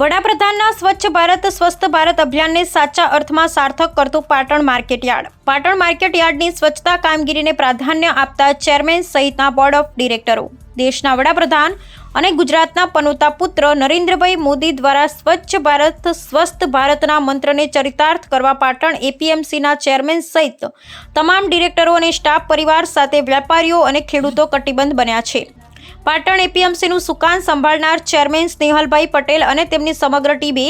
વડાપ્રધાનના સ્વચ્છ ભારત, સ્વસ્થ ભારત અભિયાનને સાચા અર્થમાં સાર્થક કરતું પાટણ માર્કેટયાર્ડ પાટણ માર્કેટયાર્ડની સ્વચ્છતા કામગીરીને પ્રાધાન્ય આપતા ચેરમેન સહિતના બોર્ડ ઓફ ડિરેક્ટરો, દેશના વડાપ્રધાન અને ગુજરાતના પનોતા પુત્ર નરેન્દ્રભાઈ મોદી દ્વારા સ્વચ્છ ભારત, સ્વસ્થ ભારતના મંત્રને ચરિતાર્થ કરવા પાટણ એપીએમસીના ચેરમેન સહિત તમામ ડિરેક્ટરો અને સ્ટાફ પરિવાર સાથે વેપારીઓ અને ખેડૂતો કટિબંધ બન્યા છે. પાટણ એપીએમસીનું સુકાન સંભાળનાર ચેરમેન સ્નેહલભાઈ પટેલ અને તેમની સમગ્ર ટીમે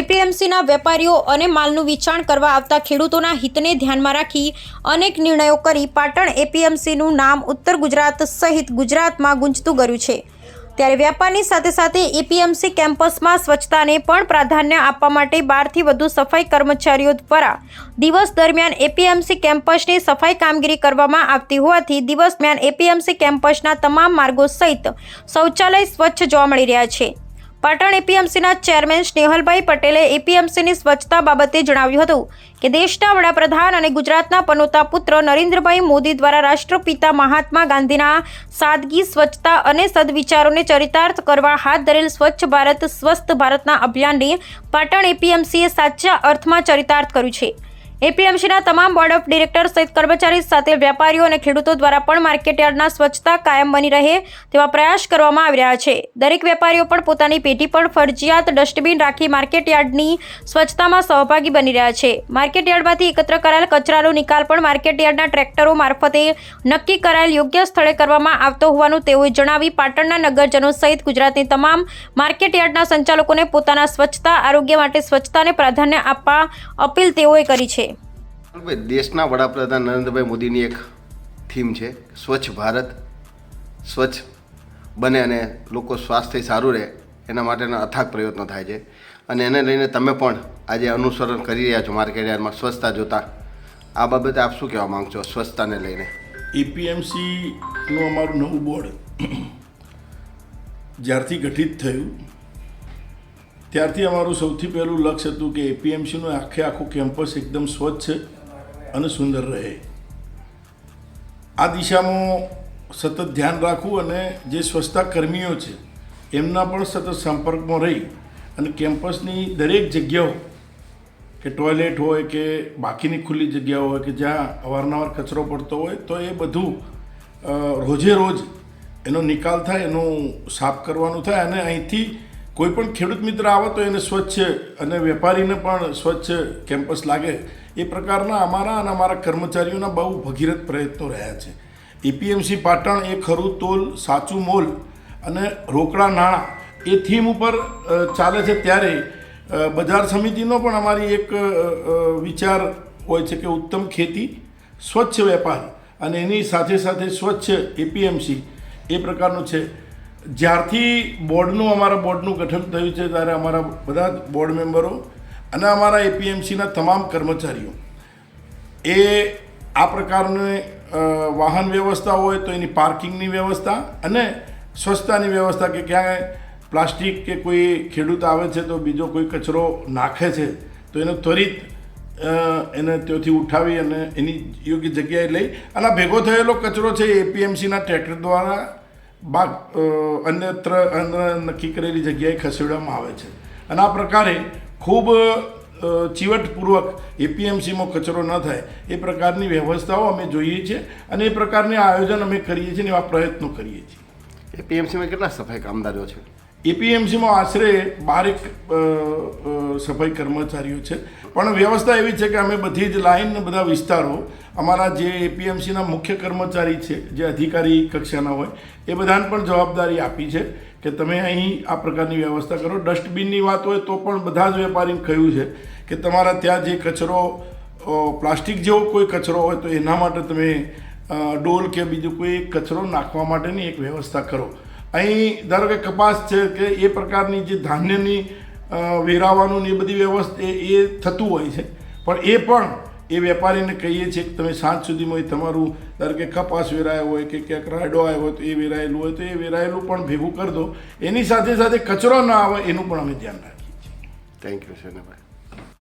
એપીએમસીના વેપારીઓ અને માલનું વિચારણ કરવા આવતા ખેડૂતોના હિતને ધ્યાનમાં રાખી અનેક નિર્ણયો કરી પાટણ એપીએમસીનું નામ ઉત્તર ગુજરાત સહિત ગુજરાતમાં ગુંજતું કર્યું છે. ત્યારે વેપારની સાથે સાથે એપીએમસી કેમ્પસમાં સ્વચ્છતાને પણ પ્રાધાન્ય આપવા માટે બારથી વધુ સફાઈ કર્મચારીઓ દ્વારા દિવસ દરમિયાન એપીએમસી કેમ્પસની સફાઈ કામગીરી કરવામાં આવતી હોવાથી દિવસ દરમિયાન એપીએમસી કેમ્પસના તમામ માર્ગો સહિત શૌચાલય સ્વચ્છ જોવા મળી રહ્યા છે. પાટણ એપીએમસીના ચેરમેન સ્નેહલભાઈ પટેલે એપીએમસીની સ્વચ્છતા બાબતે જણાવ્યું હતું કે દેશના વડાપ્રધાન અને ગુજરાતના પનોતા પુત્ર નરેન્દ્રભાઈ મોદી દ્વારા રાષ્ટ્રપિતા મહાત્મા ગાંધીના સાદગી, સ્વચ્છતા અને સદવિચારોને ચરિતાર્થ કરવા હાથ ધરેલ સ્વચ્છ ભારત, સ્વસ્થ ભારતના અભિયાનને પાટણ એપીએમસીએ સાચા અર્થમાં ચરિતાર્થ કર્યું છે. એપીએમસીના તમામ બોર્ડ ઓફ ડિરેક્ટર સહિત કર્મચારી સાથે વેપારીઓ અને ખેડૂતો દ્વારા પણ માર્કેટયાર્ડના સ્વચ્છતા કાયમ બની રહે તેવા પ્રયાસ કરવામાં આવી રહ્યા છે. દરેક વેપારીઓ પણ પોતાની પેઢી પર ફરજિયાત ડસ્ટબિન રાખી માર્કેટયાર્ડની સ્વચ્છતામાં સહભાગી બની રહ્યા છે. માર્કેટયાર્ડમાંથી એકત્ર કરાયેલ કચરાનો નિકાલ પણ માર્કેટયાર્ડના ટ્રેક્ટરો મારફતે નક્કી કરાયેલ યોગ્ય સ્થળે કરવામાં આવતો હોવાનું તેઓએ જણાવી પાટણના નગરજનો સહિત ગુજરાતની તમામ માર્કેટયાર્ડના સંચાલકોને પોતાના સ્વચ્છતા, આરોગ્ય માટે સ્વચ્છતાને પ્રાધાન્ય આપવા અપીલ તેઓએ કરી છે. ભાઈ, દેશના વડાપ્રધાન નરેન્દ્રભાઈ મોદીની એક થીમ છે, સ્વચ્છ ભારત. સ્વચ્છ બને અને લોકો સ્વાસ્થ્ય સારું રહે, એના માટેના અથાગ પ્રયત્નો થાય છે. અને એને લઈને તમે પણ આજે અનુસરણ કરી રહ્યા છો માર્કેટ સ્વચ્છતા જોતા. આ બાબતે આપ શું કહેવા માગશો સ્વચ્છતાને લઈને? એપીએમસીનું અમારું નવું બોર્ડ જ્યારથી ગઠિત થયું, ત્યારથી અમારું સૌથી પહેલું લક્ષ્ય હતું કે એપીએમસીનું આખે આખું કેમ્પસ એકદમ સ્વચ્છ અને સુંદર રહે. આ દિશામાં સતત ધ્યાન રાખવું અને જે સ્વચ્છતા કર્મીઓ છે, એમના પણ સતત સંપર્કમાં રહી અને કેમ્પસની દરેક જગ્યાઓ, કે ટોયલેટ હોય કે બાકીની ખુલ્લી જગ્યાઓ હોય કે જ્યાં અવારનવાર કચરો પડતો હોય, તો એ બધું રોજે રોજ એનો નિકાલ થાય, એનું સાફ કરવાનું થાય અને અહીંથી કોઈ પણ ખેડૂત મિત્ર આવે તો એને સ્વચ્છ અને વેપારીને પણ સ્વચ્છ કેમ્પસ લાગે. એ પ્રકારના અમારા અને અમારા કર્મચારીઓના બહુ ભગીરથ પ્રયત્નો રહ્યા છે. એપીએમસી પાટણ એ ખરું તોલ, સાચું મોલ અને રોકડા નાણાં એ થીમ ઉપર ચાલે છે ત્યારે બજાર સમિતિનો પણ અમારી એક વિચાર હોય છે કે ઉત્તમ ખેતી, સ્વચ્છ વેપાર અને એની સાથે સાથે સ્વચ્છ એપીએમસી એ પ્રકારનું છે. જ્યારથી બોર્ડનું, અમારા બોર્ડનું ગઠન થયું છે ત્યારે અમારા બધા જ બોર્ડ મેમ્બરો અને અમારા એપીએમસીના તમામ કર્મચારીઓ, એ આ પ્રકારની વાહન વ્યવસ્થા હોય તો એની પાર્કિંગની વ્યવસ્થા અને સ્વચ્છતાની વ્યવસ્થા કે ક્યાંય પ્લાસ્ટિક કે કોઈ ખેડૂત આવે છે તો બીજો કોઈ કચરો નાખે છે તો એને ત્વરિત એને ત્યાંથી ઉઠાવી અને એની યોગ્ય જગ્યાએ લઈ અને ભેગો થયેલો કચરો છે એપીએમસીના ટ્રેક્ટર દ્વારા બાગ અન્યત્ર અન્ય નક્કી કરેલી જગ્યાએ ખસેડવામાં આવે છે. અને આ પ્રકારે ખૂબ ચીવટપૂર્વક એપીએમસીમાં કચરો ન થાય, એ પ્રકારની વ્યવસ્થાઓ અમે જોઈએ છીએ અને એ પ્રકારની આયોજન અમે કરીએ છીએ અને એવા પ્રયત્નો કરીએ છીએ. એપીએમસીમાં કેટલા સફાઈ કામદારો છે? એપીએમસીમાં આશરે બારેક સફાઈ કર્મચારીઓ છે. પણ વ્યવસ્થા એવી છે કે અમે બધી જ લાઈન બધા વિસ્તારો, અમારા જે એપીએમસીના મુખ્ય કર્મચારી છે, જે અધિકારી કક્ષાના હોય, એ બધાને પણ જવાબદારી આપી છે કે તમે અહીં આ પ્રકારની વ્યવસ્થા કરો. ડસ્ટબિનની વાત હોય તો પણ બધા જ વેપારીને કહ્યું છે કે તમારા ત્યાં જે કચરો પ્લાસ્ટિક જેવો કોઈ કચરો હોય તો એના માટે તમે ડોલ કે બીજું કોઈ કચરો નાખવા માટેની એક વ્યવસ્થા કરો. અહીં ધારો કે કપાસ છે કે એ પ્રકારની જે ધાન્યની વેરાવાનું એ બધી વ્યવસ્થા એ થતું હોય છે. પણ એ પણ એ વેપારીને કહીએ છીએ કે તમે સાંજ સુધીમાં તમારું ધારો કે કપાસ વેરાયો હોય કે ક્યાંક રાયડો આવ્યો હોય તો એ વેરાયેલું હોય તો એ વેરાયેલું પણ ભેગું કરી દો. એની સાથે સાથે કચરો ના આવે એનું પણ અમે ધ્યાન રાખીએ છીએ. Thank you શેનાભાઈ